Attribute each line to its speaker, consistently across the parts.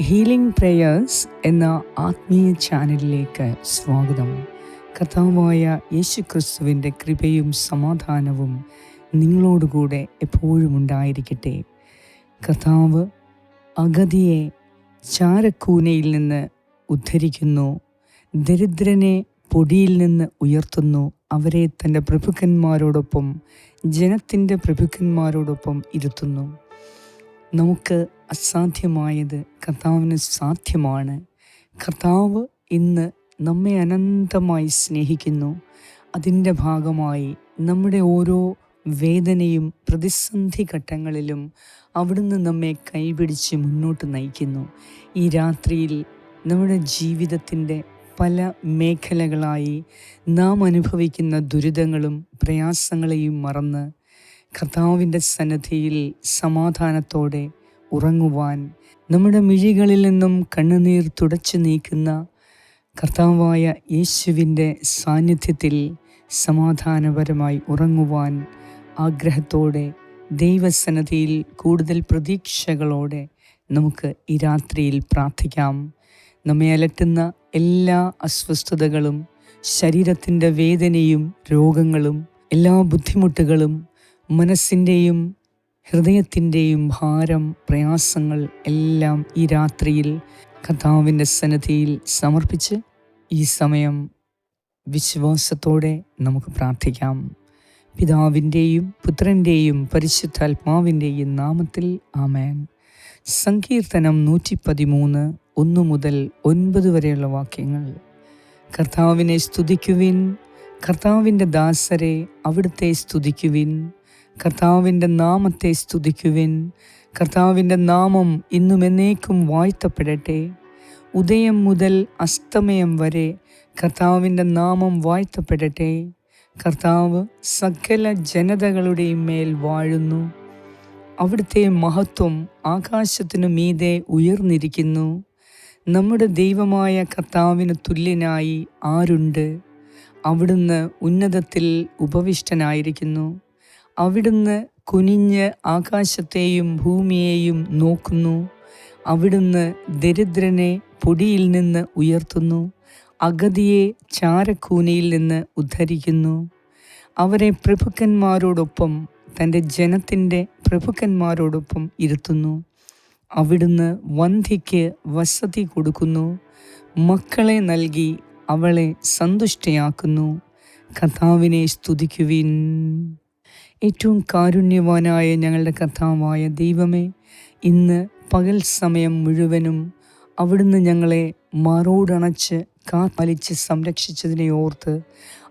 Speaker 1: Healing prayers എന്ന ആത്മീയ ചാനലിലേക്ക് സ്വാഗതം. കഥാവായ യേശു ക്രിസ്തുവിന്റെ കൃപയും സമാധാനവും നിങ്ങളോടുകൂടെ എപ്പോഴും ഉണ്ടായിരിക്കട്ടെ. കഥാവ് അഗതിയെ ചാരക്കൂനയിൽ നിന്ന് ഉദ്ധരിക്കുന്നു ദരിദ്രനെ പൊടിയിൽ നിന്ന് ഉയർത്തുന്നു. അവരെ തന്റെ പ്രഭുക്കന്മാരോടൊപ്പം ജനത്തിന്റെ പ്രഭുക്കന്മാരോടൊപ്പം ഇരുത്തുന്നു. നമുക്ക് അസാധ്യമായത് കർത്താവിന് സാധ്യമാണ്. കർത്താവ് ഇന്ന് നമ്മെ അനന്തമായി സ്നേഹിക്കുന്നു. അതിന്റെ ഭാഗമായി നമ്മുടെ ഓരോ വേദനയും പ്രതിസന്ധി ഘട്ടങ്ങളിലും അവിടുന്ന് നമ്മെ കൈപിടിച്ച് മുന്നോട്ട് നയിക്കുന്നു. ഈ രാത്രിയിൽ നമ്മുടെ ജീവിതത്തിന്റെ പല മേഖലകളായി നാം അനുഭവിക്കുന്ന ദുരിതങ്ങളും പ്രയാസങ്ങളെയും മറന്ന് കർത്താവിന്റെ സന്നദ്ധിയിൽ സമാധാനത്തോടെ ഉറങ്ങുവാൻ നമ്മുടെ മിഴികളിൽ നിന്നും കണ്ണുനീർ തുടച്ചു നീക്കുന്ന കർത്താവായ യേശുവിന്റെ സാന്നിധ്യത്തിൽ സമാധാനപരമായി ഉറങ്ങുവാൻ ആഗ്രഹത്തോടെ ദൈവസന്നദ്ധിയിൽ കൂടുതൽ പ്രതീക്ഷകളോടെ നമുക്ക് ഈ രാത്രിയിൽ പ്രാർത്ഥിക്കാം. നമ്മെ അലട്ടുന്ന എല്ലാ അസ്വസ്ഥതകളും ശരീരത്തിന്റെ വേദനയും രോഗങ്ങളും എല്ലാ ബുദ്ധിമുട്ടുകളും മനസ്സിന്റെയും ഹൃദയത്തിന്റെയും ഭാരം പ്രയാസങ്ങൾ എല്ലാം ഈ രാത്രിയിൽ കഥാവിന്റെ സന്നദ്ധിയിൽ സമർപ്പിച്ച് ഈ സമയം വിശ്വാസത്തോടെ നമുക്ക് പ്രാർത്ഥിക്കാം. പിതാവിന്റെയും പുത്രന്റെയും പരിശുദ്ധാത്മാവിന്റെയും നാമത്തിൽ ആമേൻ. സങ്കീർത്തനം നൂറ്റി പതിമൂന്ന് ഒന്ന് മുതൽ ഒൻപത് വരെയുള്ള വാക്യങ്ങൾ. കർത്താവിനെ സ്തുതിക്കുവിൻ കർത്താവിന്റെ ദാസരെ അവിടുത്തെ സ്തുതിക്കുവിൻ. കർത്താവിന്റെ നാമത്തെ സ്തുതിക്കുവിൻ. കർത്താവിന്റെ നാമം ഇന്നും എന്നേക്കും വാഴ്ത്തപ്പെടട്ടെ. ഉദയം മുതൽ അസ്തമയം വരെ കർത്താവിന്റെ നാമം വാഴ്ത്തപ്പെടട്ടെ. കർത്താവ് സകല ജനതകളുടെയും മേൽ വാഴുന്നു. അവിടുത്തെ മഹത്വം ആകാശത്തിനു മീതെ ഉയർന്നിരിക്കുന്നു. നമ്മുടെ ദൈവമായ കർത്താവിന് തുല്യനായി ആരുണ്ട്? അവിടുന്ന് ഉന്നതത്തിൽ ഉപവിഷ്ടനായിരിക്കുന്നു. അവിടുന്ന് കുനിഞ്ഞ് ആകാശത്തെയും ഭൂമിയെയും നോക്കുന്നു. അവിടുന്ന് ദരിദ്രനെ പൊടിയിൽ നിന്ന് ഉയർത്തുന്നു. അഗതിയെ ചാരക്കൂനയിൽ നിന്ന് ഉദ്ധരിക്കുന്നു. അവരെ പ്രഭുക്കന്മാരോടൊപ്പം തന്റെ ജനത്തിന്റെ പ്രഭുക്കന്മാരോടൊപ്പം ഇരുത്തുന്നു. അവിടുന്ന് വന്ധ്യയ്ക്ക് വസതി കൊടുക്കുന്നു. മക്കളെ നൽകി അവളെ സന്തുഷ്ടയാക്കുന്നു. കഥാവിനെ സ്തുതിക്കുവിൻ. ഏറ്റവും കാരുണ്യവാനായ ഞങ്ങളുടെ കഥാവായ ദൈവമേ ഇന്ന് പകൽ സമയം മുഴുവനും അവിടുന്ന് ഞങ്ങളെ മാറോടണച്ച് കാലിച്ച് സംരക്ഷിച്ചതിനെ ഓർത്ത്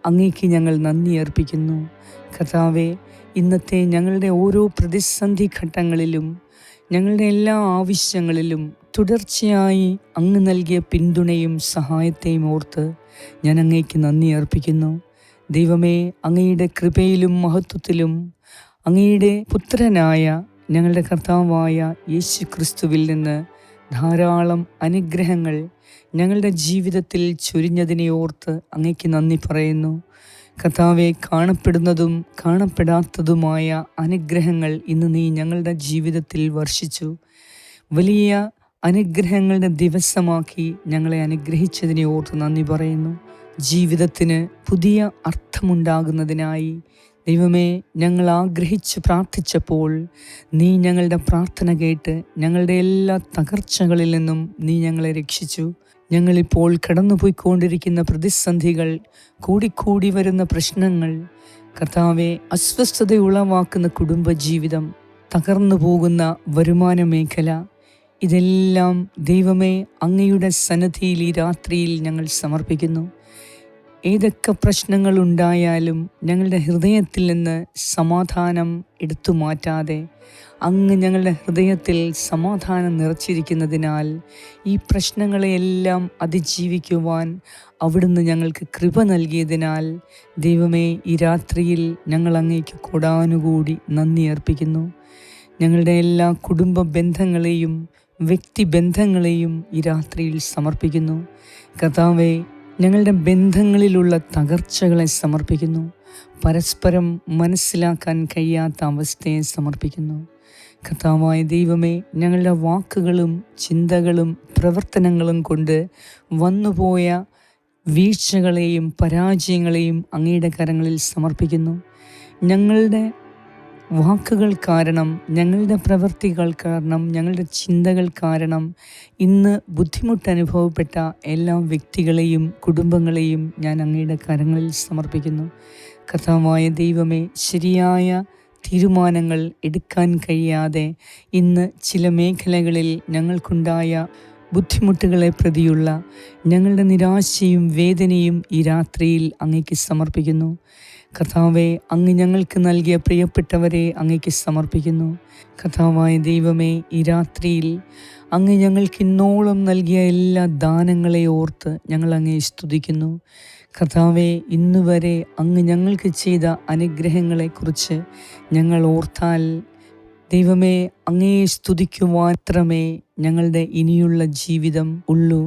Speaker 1: അങ്ങേക്ക് ഞങ്ങൾ നന്ദി അർപ്പിക്കുന്നു. കഥാവെ ഇന്നത്തെ ഞങ്ങളുടെ ഓരോ പ്രതിസന്ധി ഘട്ടങ്ങളിലും ഞങ്ങളുടെ എല്ലാ ആവശ്യങ്ങളിലും തുടർച്ചയായി അങ്ങ് നൽകിയ പിന്തുണയും സഹായത്തെയും ഓർത്ത് ഞാൻ അങ്ങേക്ക് നന്ദി അർപ്പിക്കുന്നു. ദൈവമേ അങ്ങയുടെ കൃപയിലും മഹത്വത്തിലും അങ്ങയുടെ പുത്രനായ ഞങ്ങളുടെ കർത്താവായ യേശു ക്രിസ്തുവിൽ നിന്ന് ധാരാളം അനുഗ്രഹങ്ങൾ ഞങ്ങളുടെ ജീവിതത്തിൽ ചൊരിഞ്ഞതിനെ ഓർത്ത് അങ്ങയ്ക്ക് നന്ദി പറയുന്നു. കർത്താവെ കാണപ്പെടുന്നതും കാണപ്പെടാത്തതുമായ അനുഗ്രഹങ്ങൾ ഇന്ന് നീ ഞങ്ങളുടെ ജീവിതത്തിൽ വർഷിച്ചു. വലിയ അനുഗ്രഹങ്ങളുടെ ദിവസമാക്കി ഞങ്ങളെ അനുഗ്രഹിച്ചതിനെ ഓർത്ത് നന്ദി പറയുന്നു. ജീവിതത്തിന് പുതിയ അർത്ഥമുണ്ടാകുന്നതിനായി ദൈവമേ ഞങ്ങൾ ആഗ്രഹിച്ച് പ്രാർത്ഥിച്ചപ്പോൾ നീ ഞങ്ങളുടെ പ്രാർത്ഥന കേട്ട് ഞങ്ങളുടെ എല്ലാ തകർച്ചകളിൽ നിന്നും നീ ഞങ്ങളെ രക്ഷിച്ചു. ഞങ്ങളിപ്പോൾ കടന്നുപോയിക്കൊണ്ടിരിക്കുന്ന പ്രതിസന്ധികൾ കൂടിക്കൂടി വരുന്ന പ്രശ്നങ്ങൾ കർത്താവെ അസ്വസ്ഥത ഉളവാക്കുന്ന കുടുംബജീവിതം തകർന്നു പോകുന്ന വരുമാന മേഖല ഇതെല്ലാം ദൈവമേ അങ്ങയുടെ സന്നദ്ധിയിൽ ഈ രാത്രിയിൽ ഞങ്ങൾ സമർപ്പിക്കുന്നു. ഏതൊക്കെ പ്രശ്നങ്ങൾ ഉണ്ടായാലും ഞങ്ങളുടെ ഹൃദയത്തിൽ നിന്ന് സമാധാനം എടുത്തു മാറ്റാതെ അങ്ങ് ഞങ്ങളുടെ ഹൃദയത്തിൽ സമാധാനം നിറച്ചിരിക്കുന്നതിനാൽ ഈ പ്രശ്നങ്ങളെയെല്ലാം അതിജീവിക്കുവാൻ അവിടുന്ന് ഞങ്ങൾക്ക് കൃപ നൽകിയതിനാൽ ദൈവമേ ഈ രാത്രിയിൽ ഞങ്ങൾ അങ്ങേക്ക് കൊടാനുകൂടി നന്ദി അർപ്പിക്കുന്നു. ഞങ്ങളുടെ എല്ലാ കുടുംബ ബന്ധങ്ങളെയും വ്യക്തിബന്ധങ്ങളെയും ഈ രാത്രിയിൽ സമർപ്പിക്കുന്നു. കർത്താവെ ഞങ്ങളുടെ ബന്ധങ്ങളിലുള്ള തകർച്ചകളെ സമർപ്പിക്കുന്നു. പരസ്പരം മനസ്സിലാക്കാൻ കഴിയാത്ത അവസ്ഥയെ സമർപ്പിക്കുന്നു. കഥാവായ ദൈവമേ ഞങ്ങളുടെ വാക്കുകളും ചിന്തകളും പ്രവർത്തനങ്ങളും കൊണ്ട് വന്നുപോയ വീഴ്ചകളെയും പരാജയങ്ങളെയും അങ്ങയുടെ കരങ്ങളിൽ സമർപ്പിക്കുന്നു. ഞങ്ങളുടെ വാക്കുകൾ കാരണം ഞങ്ങളുടെ പ്രവൃത്തികൾ കാരണം ഞങ്ങളുടെ ചിന്തകൾ കാരണം ഇന്ന് ബുദ്ധിമുട്ട് അനുഭവപ്പെട്ട എല്ലാ വ്യക്തികളെയും കുടുംബങ്ങളെയും ഞാൻ അങ്ങയുടെ കരങ്ങളിൽ സമർപ്പിക്കുന്നു. കഥാമായ ദൈവമേ ശരിയായ തീരുമാനങ്ങൾ എടുക്കാൻ കഴിയാതെ ഇന്ന് ചില മേഖലകളിൽ ഞങ്ങൾക്കുണ്ടായ ബുദ്ധിമുട്ടുകളെ പ്രതിയുള്ള ഞങ്ങളുടെ നിരാശയും വേദനയും ഈ രാത്രിയിൽ അങ്ങേക്ക് സമർപ്പിക്കുന്നു. കഥാവെ അങ്ങ് ഞങ്ങൾക്ക് നൽകിയ പ്രിയപ്പെട്ടവരെ അങ്ങേക്ക് സമർപ്പിക്കുന്നു. കഥാവായ ദൈവമേ ഈ രാത്രിയിൽ അങ്ങ് ഞങ്ങൾക്ക് ഇന്നോളം നൽകിയ എല്ലാ ദാനങ്ങളെ ഓർത്ത് ഞങ്ങൾ അങ്ങേ സ്തുതിക്കുന്നു. കഥാവെ ഇന്നുവരെ അങ്ങ് ഞങ്ങൾക്ക് ചെയ്ത അനുഗ്രഹങ്ങളെക്കുറിച്ച് ഞങ്ങൾ ഓർത്താൽ ദൈവമേ അങ്ങേ സ്തുതിക്കുവാൻ മാത്രമേ ഞങ്ങളുടെ ഇനിയുള്ള ജീവിതം ഉള്ളൂ.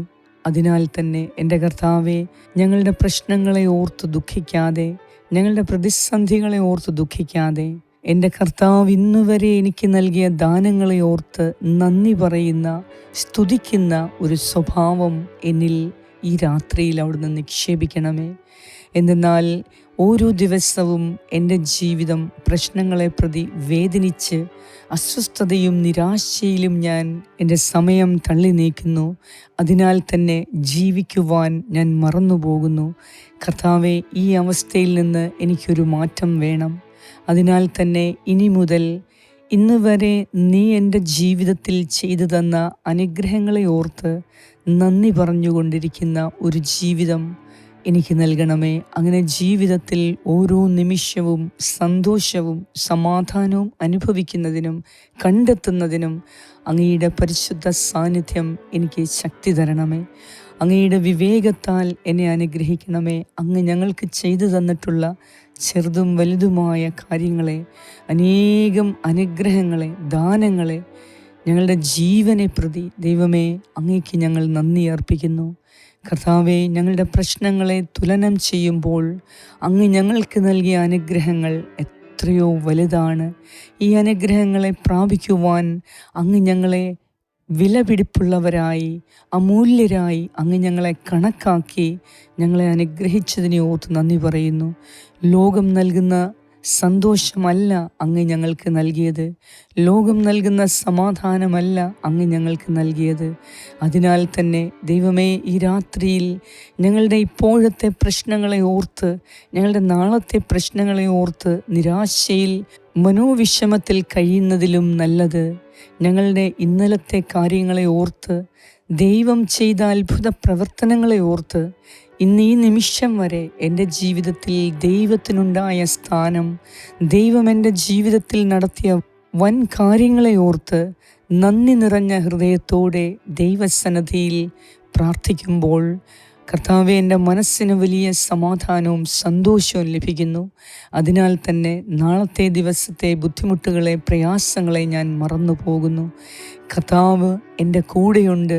Speaker 1: അതിനാൽ തന്നെ എന്റെ കർത്താവെ ഞങ്ങളുടെ പ്രശ്നങ്ങളെ ഓർത്ത് ദുഃഖിക്കാതെ ഞങ്ങളുടെ പ്രതിസന്ധികളെ ഓർത്ത് ദുഃഖിക്കാതെ എന്റെ കർത്താവ് ഇന്നുവരെ എനിക്ക് നൽകിയ ദാനങ്ങളെ ഓർത്ത് നന്ദി പറയുന്ന സ്തുതിക്കുന്ന ഒരു സ്വഭാവം എന്നിൽ ഈ രാത്രിയിൽ അവിടുന്ന് നിക്ഷേപിക്കണമേ. എന്തെന്നാൽ ഓരോ ദിവസവും എന്റെ ജീവിതം പ്രശ്നങ്ങളെ പ്രതി വേദനിച്ച് അസ്വസ്ഥതയും നിരാശയിലും ഞാൻ എന്റെ സമയം തള്ളി നീക്കുന്നു. അതിനാൽ തന്നെ ജീവിക്കുവാൻ ഞാൻ മറന്നുപോകുന്നു. കർത്താവെ ഈ അവസ്ഥയിൽ നിന്ന് എനിക്കൊരു മാറ്റം വേണം. അതിനാൽ തന്നെ ഇനി മുതൽ ഇന്ന് വരെ നീ എന്റെ ജീവിതത്തിൽ ചെയ്തു തന്ന അനുഗ്രഹങ്ങളെ ഓർത്ത് നന്ദി പറഞ്ഞുകൊണ്ടിരിക്കുന്ന ഒരു ജീവിതം എനിക്ക് നൽകണമേ. അങ്ങനെ ജീവിതത്തിൽ ഓരോ നിമിഷവും സന്തോഷവും സമാധാനവും അനുഭവിക്കുന്നതിനും കണ്ടെത്തുന്നതിനും അങ്ങയുടെ പരിശുദ്ധ സാന്നിധ്യം എനിക്ക് ശക്തി തരണമേ. അങ്ങയുടെ വിവേകത്താൽ എന്നെ അനുഗ്രഹിക്കണമേ. അങ്ങ് ഞങ്ങൾക്ക് ചെയ്തു തന്നിട്ടുള്ള ചെറുതും വലുതുമായ കാര്യങ്ങളെ അനേകം അനുഗ്രഹങ്ങളെ ദാനങ്ങളെ ഞങ്ങളുടെ ജീവനെ പ്രതി ദൈവമേ അങ്ങേക്ക് ഞങ്ങൾ നന്ദി അർപ്പിക്കുന്നു. കർത്താവെ ഞങ്ങളുടെ പ്രശ്നങ്ങളെ തുലനം ചെയ്യുമ്പോൾ അങ്ങ് ഞങ്ങൾക്ക് നൽകിയ അനുഗ്രഹങ്ങൾ എത്രയോ വലുതാണ്. ഈ അനുഗ്രഹങ്ങളെ പ്രാപിക്കുവാൻ അങ്ങ് ഞങ്ങളെ വിലപിടിപ്പുള്ളവരായി അമൂല്യരായി അങ്ങ് ഞങ്ങളെ കണക്കാക്കി ഞങ്ങളെ അനുഗ്രഹിച്ചതിനെ ഓർത്ത് നന്ദി പറയുന്നു. ലോകം നൽകുന്ന സന്തോഷമല്ല അങ്ങ് ഞങ്ങൾക്ക് നൽകിയത്. ലോകം നൽകുന്ന സമാധാനമല്ല അങ്ങ് ഞങ്ങൾക്ക് നൽകിയത്. അതിനാൽ തന്നെ ദൈവമേ ഈ രാത്രിയിൽ ഞങ്ങളുടെ ഇപ്പോഴത്തെ പ്രശ്നങ്ങളെ ഓർത്ത് ഞങ്ങളുടെ നാളത്തെ പ്രശ്നങ്ങളെ ഓർത്ത് നിരാശയിൽ മനോവിഷമത്തിൽ കഴിയുന്നതിലും നല്ലത് ഞങ്ങളുടെ ഇന്നലത്തെ കാര്യങ്ങളെ ഓർത്ത് ദൈവം ചെയ്ത അത്ഭുത പ്രവർത്തനങ്ങളെ ഓർത്ത് ഇന്ന് ഈ നിമിഷം വരെ എന്റെ ജീവിതത്തിൽ ദൈവത്തിനുണ്ടായ സ്ഥാനം ദൈവം എന്റെ ജീവിതത്തിൽ നടത്തിയ വൻ കാര്യങ്ങളെ ഓർത്ത് നന്ദി നിറഞ്ഞ ഹൃദയത്തോടെ ദൈവസന്നദ്ധിയിൽ പ്രാർത്ഥിക്കുമ്പോൾ കർത്താവ് എന്റെ മനസ്സിന് വലിയ സമാധാനവും സന്തോഷവും ലഭിക്കുന്നു. അതിനാൽ തന്നെ നാളത്തെ ദിവസത്തെ ബുദ്ധിമുട്ടുകളെ പ്രയാസങ്ങളെ ഞാൻ മറന്നു പോകുന്നു കർത്താവ് എന്റെ കൂടെയുണ്ട്.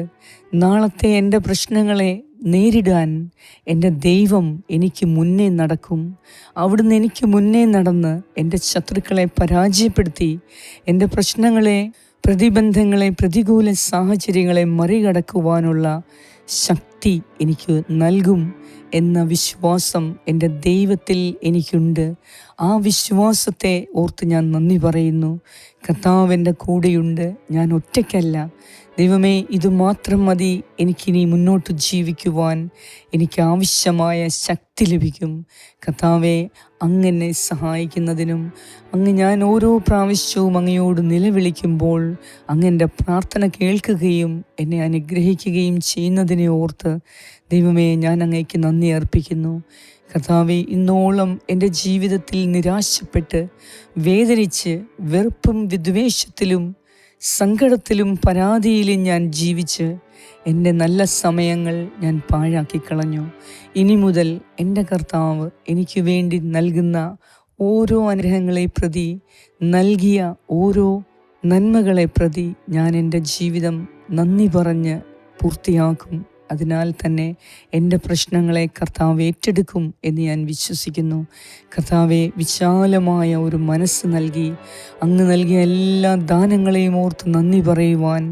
Speaker 1: നാളത്തെ എന്റെ പ്രശ്നങ്ങളെ നേരിടാൻ എന്റെ ദൈവം എനിക്ക് മുന്നേ നടക്കും. അവിടുന്ന് എനിക്ക് മുന്നേ നടന്ന് എന്റെ ശത്രുക്കളെ പരാജയപ്പെടുത്തി എന്റെ പ്രശ്നങ്ങളെ പ്രതിബന്ധങ്ങളെ പ്രതികൂല സാഹചര്യങ്ങളെ മറികടക്കുവാനുള്ള ശക്തി എനിക്ക് നൽകും എന്ന വിശ്വാസം എന്റെ ദൈവത്തിൽ എനിക്കുണ്ട്. ആ വിശ്വാസത്തെ ഓർത്ത് ഞാൻ നന്ദി പറയുന്നു. കർത്താവ് എന്റെ കൂടെയുണ്ട്. ഞാൻ ഒറ്റയ്ക്കല്ല. ദൈവമേ ഇത് മാത്രം മതി. എനിക്കിനി മുന്നോട്ട് ജീവിക്കുവാൻ എനിക്ക് ആവശ്യമായ ശക്തി ലഭിക്കും. കഥാവെ അങ്ങനെ സഹായിക്കുന്നതിനും അങ്ങ് ഞാൻ ഓരോ പ്രാവശ്യവും അങ്ങയോട് നിലവിളിക്കുമ്പോൾ അങ്ങ് പ്രാർത്ഥന കേൾക്കുകയും എന്നെ അനുഗ്രഹിക്കുകയും ചെയ്യുന്നതിനെ ഓർത്ത് ദൈവമേ ഞാൻ അങ്ങേക്ക് നന്ദി അർപ്പിക്കുന്നു. കഥാവെ ഇന്നോളം എന്റെ ജീവിതത്തിൽ നിരാശപ്പെട്ട് വേദനിച്ച് വെറുപ്പും വിദ്വേഷത്തിലും സങ്കടത്തിലും പരാതിയിലും ഞാൻ ജീവിച്ച് എന്റെ നല്ല സമയങ്ങൾ ഞാൻ പാഴാക്കി കളഞ്ഞു. ഇനി മുതൽ എന്റെ കർത്താവ് എനിക്ക് വേണ്ടി നൽകുന്ന ഓരോ അനുഗ്രഹങ്ങളെ പ്രതി നൽകിയ ഓരോ നന്മകളെ പ്രതി ഞാൻ എന്റെ ജീവിതം നന്ദി പറഞ്ഞ് പൂർത്തിയാക്കും. അതിനാൽ തന്നെ എന്റെ പ്രശ്നങ്ങളെ കർത്താവ് ഏറ്റെടുക്കും എന്ന് ഞാൻ വിശ്വസിക്കുന്നു. കർത്താവെ വിശാലമായ ഒരു മനസ്സ് നൽകി അങ്ങ് നൽകിയ എല്ലാ ദാനങ്ങളെയും ഓർത്ത് നന്ദി പറയുവാൻ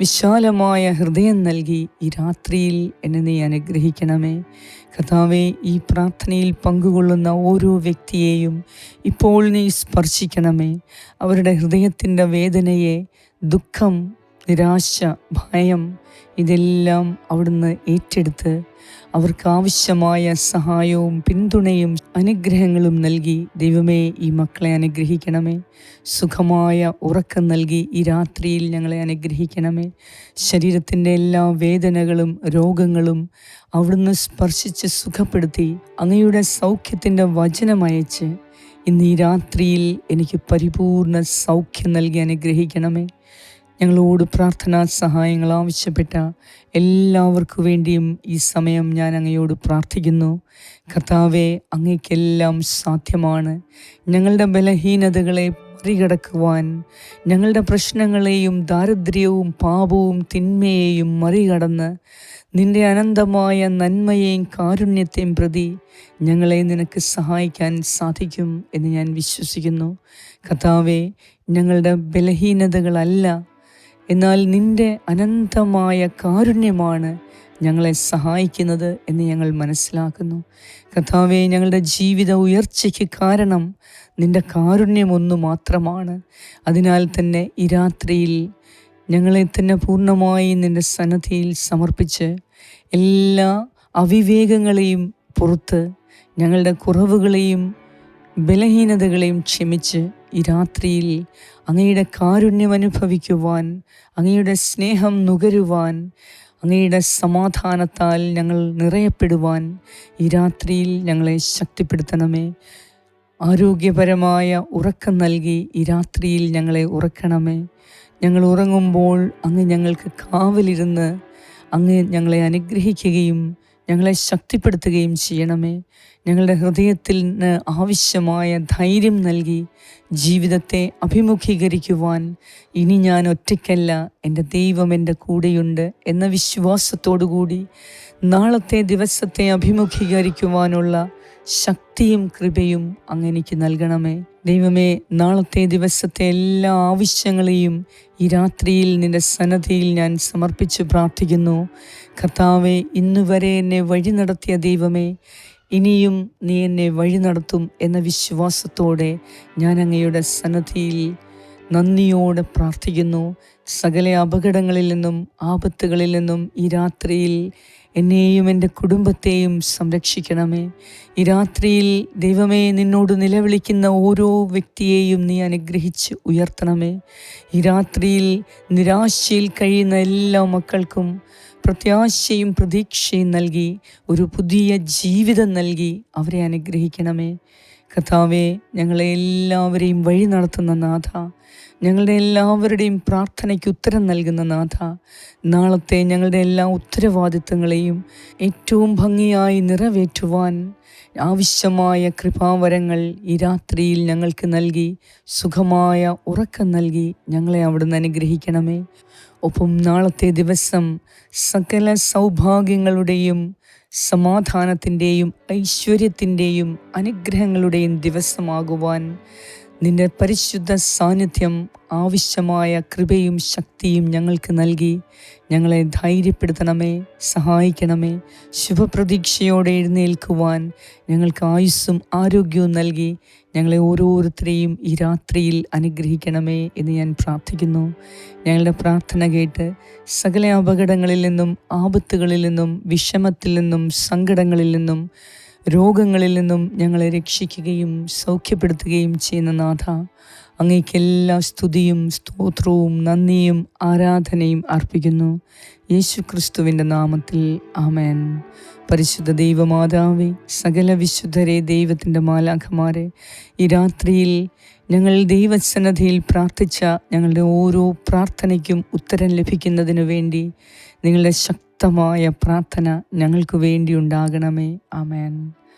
Speaker 1: വിശാലമായ ഹൃദയം നൽകി ഈ രാത്രിയിൽ എന്നെ നീ അനുഗ്രഹിക്കണമേ. കഥാവെ ഈ പ്രാർത്ഥനയിൽ പങ്കുകൊള്ളുന്ന ഓരോ വ്യക്തിയെയും ഇപ്പോൾ നീ സ്പർശിക്കണമേ. അവരുടെ ഹൃദയത്തിന്റെ വേദനയെ ദുഃഖം നിരാശ ഭയം ഇതെല്ലാം അവിടുന്ന് ഏറ്റെടുത്ത് അവർക്ക് ആവശ്യമായ സഹായവും പിന്തുണയും അനുഗ്രഹങ്ങളും നൽകി. ദൈവമേ ഈ മക്കളെ അനുഗ്രഹിക്കണമേ. സുഖമായ ഉറക്കം നൽകി ഈ രാത്രിയിൽ ഞങ്ങളെ അനുഗ്രഹിക്കണമേ. ശരീരത്തിന്റെ എല്ലാ വേദനകളും രോഗങ്ങളും അവിടുന്ന് സ്പർശിച്ച് സുഖപ്പെടുത്തി അങ്ങയുടെ സൗഖ്യത്തിന്റെ വചനമയച്ച് ഇന്ന് ഈ രാത്രിയിൽ എനിക്ക് പരിപൂർണ സൗഖ്യം നൽകി അനുഗ്രഹിക്കണമേ. ഞങ്ങളോട് പ്രാർത്ഥനാ സഹായങ്ങൾ ആവശ്യപ്പെട്ട എല്ലാവർക്കു വേണ്ടിയും ഈ സമയം ഞാൻ അങ്ങയോട് പ്രാർത്ഥിക്കുന്നു. കർത്താവെ അങ്ങയ്ക്കെല്ലാം സാധ്യമാണ്. ഞങ്ങളുടെ ബലഹീനതകളെ മറികടക്കുവാൻ ഞങ്ങളുടെ പ്രശ്നങ്ങളെയും ദാരിദ്ര്യവും പാപവും തിന്മയെയും മറികടന്ന് നിന്റെ അനന്തമായ നന്മയെയും കാരുണ്യത്തെയും പ്രതി ഞങ്ങളെ നിനക്ക് സഹായിക്കാൻ സാധിക്കും എന്ന് ഞാൻ വിശ്വസിക്കുന്നു. കഥാവെ ഞങ്ങളുടെ ബലഹീനതകളല്ല എന്നാൽ നിന്റെ അനന്തമായ കാരുണ്യമാണ് ഞങ്ങളെ സഹായിക്കുന്നത് എന്ന് ഞങ്ങൾ മനസ്സിലാക്കുന്നു. കഥാവെ ഞങ്ങളുടെ ജീവിത ഉയർച്ചയ്ക്ക് കാരണം നിന്റെ കാരുണ്യമൊന്നു മാത്രമാണ്. അതിനാൽ തന്നെ ഈ രാത്രിയിൽ ഞങ്ങളെ തന്നെ പൂർണമായി നിന്റെ സന്നദ്ധിയിൽ സമർപ്പിച്ച് എല്ലാ അവിവേകങ്ങളെയും പുറത്ത് ഞങ്ങളുടെ കുറവുകളെയും ബലഹീനതകളെയും ക്ഷമിച്ച് ഈ രാത്രിയിൽ അങ്ങയുടെ കാരുണ്യം അനുഭവിക്കുവാൻ അങ്ങയുടെ സ്നേഹം നുകരുവാൻ അങ്ങയുടെ സമാധാനത്താൽ ഞങ്ങൾ നിറയപ്പെടുവാൻ ഈ രാത്രിയിൽ ഞങ്ങളെ ശക്തിപ്പെടുത്തണമേ. ആരോഗ്യപരമായ ഉറക്കം നൽകി ഈ രാത്രിയിൽ ഞങ്ങളെ ഉറക്കണമേ. ഞങ്ങൾ ഉറങ്ങുമ്പോൾ അങ്ങ് ഞങ്ങൾക്ക് കാവലിരുന്ന് അങ്ങ് ഞങ്ങളെ അനുഗ്രഹിക്കുകയും ഞങ്ങളെ ശക്തിപ്പെടുത്തുകയും ചെയ്യണമേ. ഞങ്ങളുടെ ഹൃദയത്തിൽ നിന്ന് ആവശ്യമായ ധൈര്യം നൽകി ജീവിതത്തെ അഭിമുഖീകരിക്കുവാൻ ഇനി ഞാൻ ഒറ്റയ്ക്കല്ല എന്റെ ദൈവം എന്റെ കൂടെയുണ്ട് എന്ന വിശ്വാസത്തോടുകൂടി നാളത്തെ ദിവസത്തെ അഭിമുഖീകരിക്കുവാനുള്ള ശക്തിയും കൃപയും അങ്ങനെക്ക് നൽകണമേ. ദൈവമേ നാളത്തെ ദിവസത്തെ എല്ലാ ആവശ്യങ്ങളെയും ഈ രാത്രിയിൽ നിന്റെ സന്നദ്ധയിൽ ഞാൻ സമർപ്പിച്ച് പ്രാർത്ഥിക്കുന്നു. കർത്താവെ ഇന്നുവരെ എന്നെ വഴി നടത്തിയ ദൈവമേ ഇനിയും നീ എന്നെ വഴി നടത്തും എന്ന വിശ്വാസത്തോടെ ഞാൻ അങ്ങയുടെ സന്നദ്ധിയിൽ നന്ദിയോടെ പ്രാർത്ഥിക്കുന്നു. സകല അപകടങ്ങളിൽ നിന്നും ആപത്തുകളിൽ നിന്നും ഈ രാത്രിയിൽ എന്നെയും എന്റെ കുടുംബത്തെയും സംരക്ഷിക്കണമേ. ഈ രാത്രിയിൽ ദൈവമേ നിന്നോട് നിലവിളിക്കുന്ന ഓരോ വ്യക്തിയെയും നീ അനുഗ്രഹിച്ച് ഉയർത്തണമേ. ഈ രാത്രിയിൽ നിരാശയിൽ കഴിയുന്ന എല്ലാ മക്കൾക്കും പ്രത്യാശയും പ്രതീക്ഷയും നൽകി ഒരു പുതിയ ജീവിതം നൽകി അവരെ അനുഗ്രഹിക്കണമേ. കഥാവെ ഞങ്ങളെ എല്ലാവരെയും വഴി നടത്തുന്ന നാഥ. ഞങ്ങളുടെ എല്ലാവരുടെയും പ്രാർത്ഥനയ്ക്ക് ഉത്തരം നൽകുന്ന നാഥ. നാളത്തെ ഞങ്ങളുടെ എല്ലാ ഉത്തരവാദിത്തങ്ങളെയും ഏറ്റവും ഭംഗിയായി നിറവേറ്റുവാൻ ആവശ്യമായ കൃപാവരങ്ങൾ ഈ രാത്രിയിൽ ഞങ്ങൾക്ക് നൽകി സുഖമായ ഉറക്കം നൽകി ഞങ്ങളെ അവിടുന്ന് അനുഗ്രഹിക്കണമേ. ഒപ്പം നാളത്തെ ദിവസം സകല സൗഭാഗ്യങ്ങളുടെയും സമാധാനത്തിന്റെയും ഐശ്വര്യത്തിന്റെയും അനുഗ്രഹങ്ങളുടെയും ദിവസമാകുവാൻ നിന്റെ പരിശുദ്ധ സാന്നിധ്യം ആവശ്യമായ കൃപയും ശക്തിയും ഞങ്ങൾക്ക് നൽകി. ഞങ്ങളെ ധൈര്യപ്പെടുത്തണമേ സഹായിക്കണമേ. ശുഭപ്രതീക്ഷയോടെ എഴുന്നേൽക്കുവാൻ ഞങ്ങൾക്ക് ആയുസ്സും ആരോഗ്യവും നൽകി. ഞങ്ങളെ ഓരോരുത്തരെയും ഈ രാത്രിയിൽ അനുഗ്രഹിക്കണമേ എന്ന് ഞാൻ പ്രാർത്ഥിക്കുന്നു. ഞങ്ങളുടെ പ്രാർത്ഥന കേട്ട് സകല അപകടങ്ങളിൽ നിന്നും ആപത്തുകളിൽ നിന്നും വിഷമത്തിൽ നിന്നും സങ്കടങ്ങളിൽ നിന്നും രോഗങ്ങളിൽ നിന്നും ഞങ്ങളെ രക്ഷിക്കുകയും സൗഖ്യപ്പെടുത്തുകയും ചെയ്യുന്ന നാഥ അങ്ങേക്ക് എല്ലാ സ്തുതിയും സ്തോത്രവും നന്ദിയും ആരാധനയും അർപ്പിക്കുന്നു. യേശു ക്രിസ്തുവിന്റെ നാമത്തിൽ ആമേൻ. പരിശുദ്ധ ദൈവമാതാവേ സകല വിശുദ്ധരെ ദൈവത്തിന്റെ മാലാഖമാരെ ഈ രാത്രിയിൽ ഞങ്ങൾ ദൈവസന്നദ്ധിയിൽ പ്രാർത്ഥിച്ച ഞങ്ങളുടെ ഓരോ പ്രാർത്ഥനയ്ക്കും ഉത്തരം ലഭിക്കുന്നതിനു വേണ്ടി നിങ്ങളുടെ ശക്തമായ പ്രാർത്ഥന ഞങ്ങൾക്ക് വേണ്ടി ഉണ്ടാകണമേ. ആമേൻ.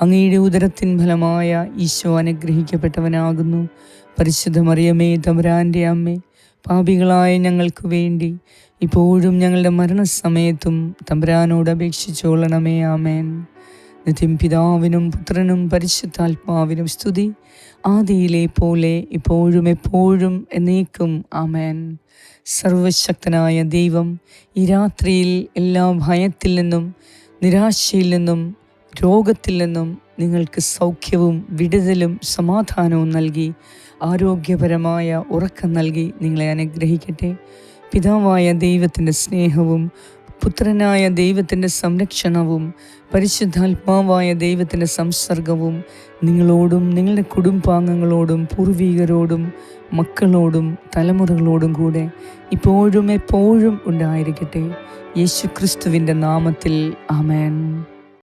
Speaker 1: അങ്ങയുടെ ഉദരത്തിൻ ഫലമായ ഈശോ അനുഗ്രഹിക്കപ്പെട്ടവനാകുന്നു. പരിശുദ്ധ മറിയമേ തമ്പുരാന്റെ അമ്മേ പാപികളായ ഞങ്ങൾക്ക് വേണ്ടി ഇപ്പോഴും ഞങ്ങളുടെ മരണസമയത്തും തമ്പുരാനോട് അപേക്ഷിച്ചോളണമേ ആമേൻ. നിത്യം പിതാവിനും പുത്രനും പരിശുദ്ധാത്മാവിനും സ്തുതി. ആദിയിലെ പോലെ ഇപ്പോഴും എപ്പോഴും എന്നേക്കും ആമേൻ. സർവശക്തനായ ദൈവം ഈ രാത്രിയിൽ എല്ലാ ഭയത്തിൽ നിന്നും നിരാശയിൽ നിന്നും രോഗത്തിൽ നിന്നും നിങ്ങൾക്ക് സൗഖ്യവും വിടുതലും സമാധാനവും നൽകി ആരോഗ്യപരമായ ഉറക്കം നൽകി നിങ്ങളെ അനുഗ്രഹിക്കട്ടെ. പിതാവായ ദൈവത്തിന്റെ സ്നേഹവും പുത്രനായ ദൈവത്തിന്റെ സംരക്ഷണവും പരിശുദ്ധാത്മാവായ ദൈവത്തിന്റെ സംസർഗവും നിങ്ങളോടും നിങ്ങളുടെ കുടുംബാംഗങ്ങളോടും പൂർവികരോടും മക്കളോടും തലമുറകളോടും കൂടെ ഇപ്പോഴും എപ്പോഴും ഉണ്ടായിരിക്കട്ടെ. യേശു ക്രിസ്തുവിന്റെ നാമത്തിൽ ആമേൻ.